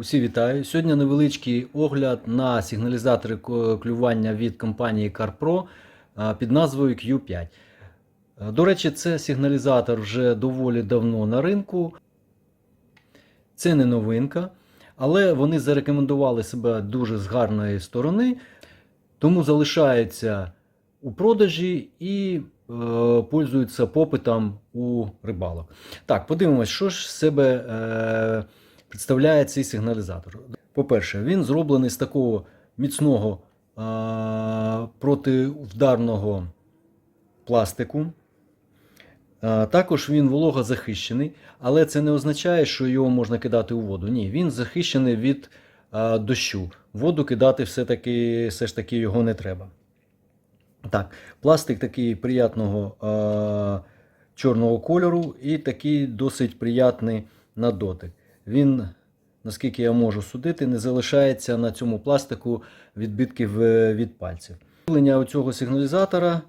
Усі вітаю. Сьогодні невеличкий огляд на сигналізатори клювання від компанії CarPro під назвою Q5. Е, До речі, це сигналізатор вже доволі давно на ринку. Це не новинка, але вони зарекомендували себе дуже з гарної сторони, тому залишаються у продажі і е, пользуються попитом у рибалок. Так, подивимось, що ж з себе е, представляє цей сигналізатор. По-перше, він зроблений з такого міцного е, противдарного пластику. Е, Також він вологозахищений, але це не означає, що його можна кидати у воду. Ні, він захищений від е, дощу. Воду кидати все-таки, все ж таки його не треба. Так, пластик такий приятного е, чорного кольору і такий досить приятний на дотик. Він, наскільки я можу судити, не залишається на цьому пластику відбитків е, від пальців. Виявлення цього сигналізатора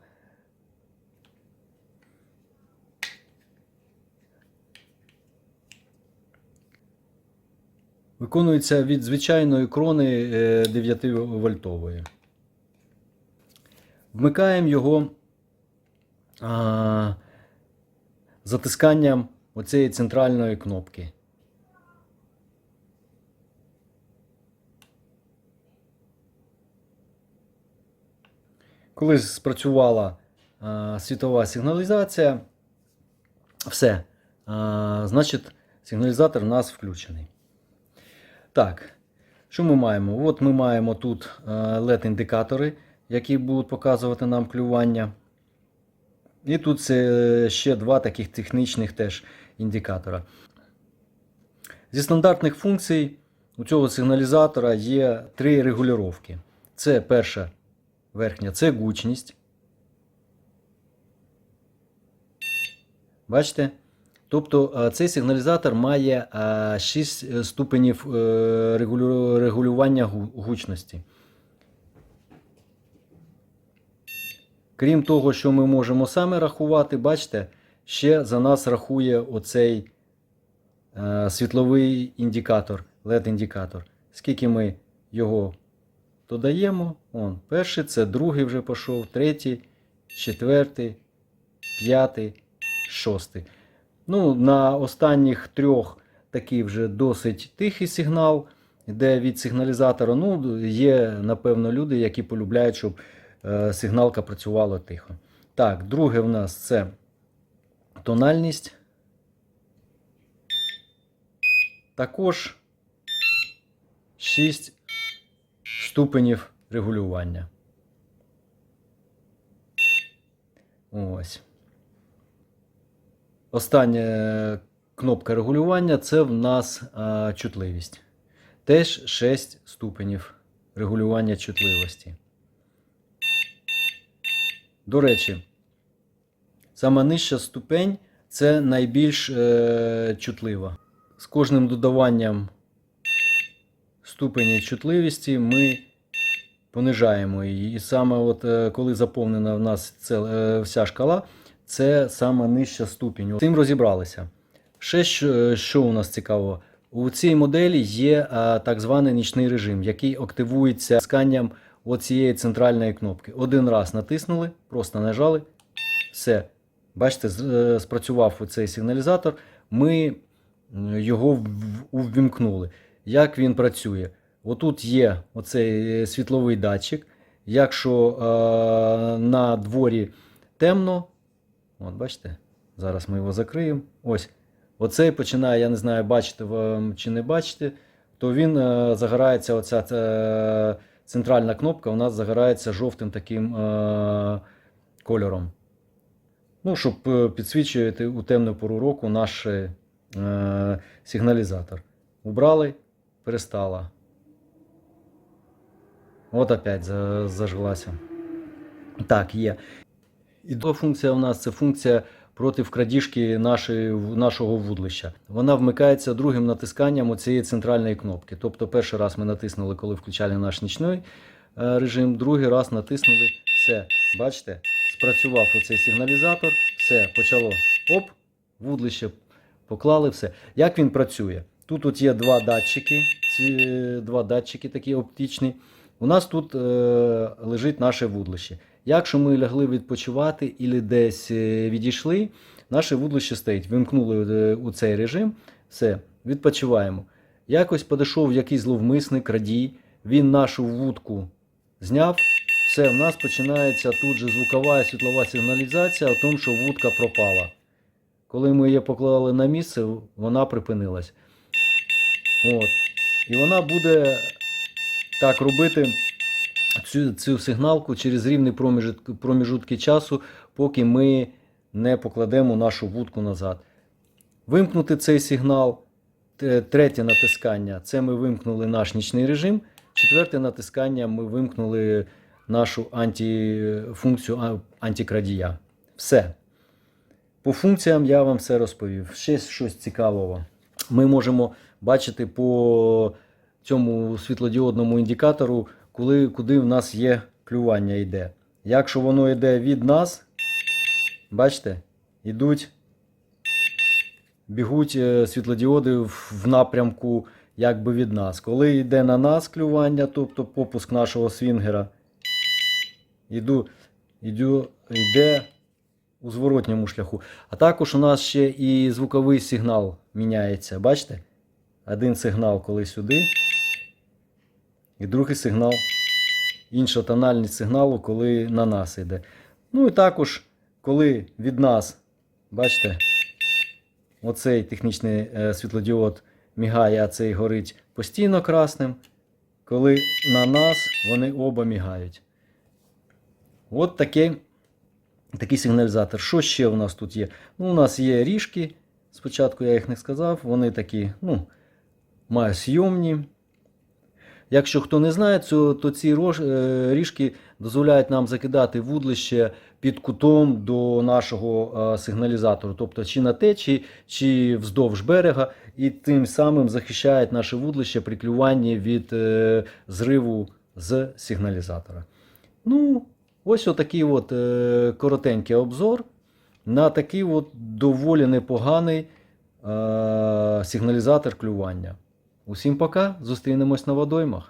виконується від звичайної крони е, 9 вольтової. Вмикаємо його а, затисканням оцієї центральної кнопки. Коли спрацювала а, світова сигналізація, все. А, значить, сигналізатор у нас включений. Так, що ми маємо? От ми маємо тут LED-індикатори, які будуть показувати нам клювання. І тут це ще два таких технічних теж індикатора. Зі стандартних функцій у цього сигналізатора є три регулювання. Це перша верхня це гучність. Бачите? Тобто е, цей сигналізатор має 6 ступенів е, регулювання гучності. Крім того, що ми можемо саме рахувати, бачите, ще за нас рахує оцей е, світловий індикатор, LED-індикатор. Скільки ми його додаємо, он, перший, це другий вже пішов, третій, четвертий, п'ятий, шостий. Ну, на останніх трьох такий вже досить тихий сигнал, йде від сигналізатора. Ну, є, напевно, люди, які полюбляють, щоб е, сигналка працювала тихо. Так, друге в нас це тональність. Також 6 ступенів регулювання. Ось. Остання кнопка регулювання це в нас а, чутливість. Теж 6 ступенів регулювання чутливості. До речі, сама нижча ступень це найбільш е, чутлива. З кожним додаванням ступені чутливості ми понижаємо її. І саме от, е, коли заповнена в нас це, е, вся шкала, це саме нижча ступінь. Цим розібралися. Ще що, що у нас цікаво, у цій моделі є так званий нічний режим, який активується сканням оцієї центральної кнопки. Один раз натиснули, просто нажали, все. Бачите, е, спрацював цей сигналізатор. Ми його увімкнули. Як він працює? Отут є оцей світловий датчик. Якщо е, на дворі темно, От, бачите? Зараз ми його закриємо. Ось. Оцей починає, я не знаю, бачите ви чи не бачите, то він е, загорається, оця е, центральна кнопка у нас загорається жовтим таким е, кольором. Ну, щоб е, підсвічувати у темну пору року наш е, сигналізатор. Убрали, перестала. От опять за- зажглася. Так, є. І друга функція у нас це функція проти крадіжки нашої, нашого вудлища. Вона вмикається другим натисканням цієї центральної кнопки. Тобто, перший раз ми натиснули, коли включали наш нічний е, режим, другий раз натиснули все. Бачите, спрацював оцей сигналізатор, все, почало оп, вудлище поклали все. Як він працює? Тут от є два датчики ці два датчики такі оптичні. У нас тут е, лежить наше вудлище. Якщо ми лягли відпочивати і десь е, відійшли, наше вудлище стоїть. Вимкнули е, у цей режим, все, відпочиваємо. Якось подійшов якийсь зловмисник, радій, він нашу вудку зняв. Все, в нас починається тут же звукова і світлова сигналізація о тому, що вудка пропала. Коли ми її поклали на місце, вона припинилась. От. І вона буде так робити цю, цю сигналку через рівні проміжутки, проміжутки часу, поки ми не покладемо нашу вудку назад. Вимкнути цей сигнал. Третє натискання це ми вимкнули наш нічний режим. Четверте натискання ми вимкнули нашу анті, функцію а, антикрадія. Все. По функціям я вам все розповів. Ще щось цікавого. Ми можемо бачити по цьому світлодіодному індикатору, коли, куди в нас є клювання йде. Якщо воно йде від нас, бачите, йдуть, бігуть е, світлодіоди в напрямку якби від нас. Коли йде на нас клювання, тобто попуск нашого свінгера, йду, йду, йде у зворотньому шляху. А також у нас ще і звуковий сигнал міняється. Бачите? Один сигнал, коли сюди, і другий сигнал, інша тональність сигналу, коли на нас йде. Ну і також, коли від нас, бачите, оцей технічний е, світлодіод мігає, а цей горить постійно красним. Коли на нас вони оба мігають. От таке, такий сигналізатор. Що ще у нас тут є? Ну, у нас є ріжки. Спочатку я їх не сказав, вони такі, ну, мають зйомні. Якщо хто не знає, то, ці е, ріжки дозволяють нам закидати вудлище під кутом до нашого е, сигналізатору, тобто чи на течі, чи вздовж берега, і тим самим захищають наше вудлище при клюванні від е, зриву з сигналізатора. Ну, ось отакий от, коротенький обзор на такий от доволі непоганий сигналізатор клювання. Усім пока, зустрінемось на водоймах.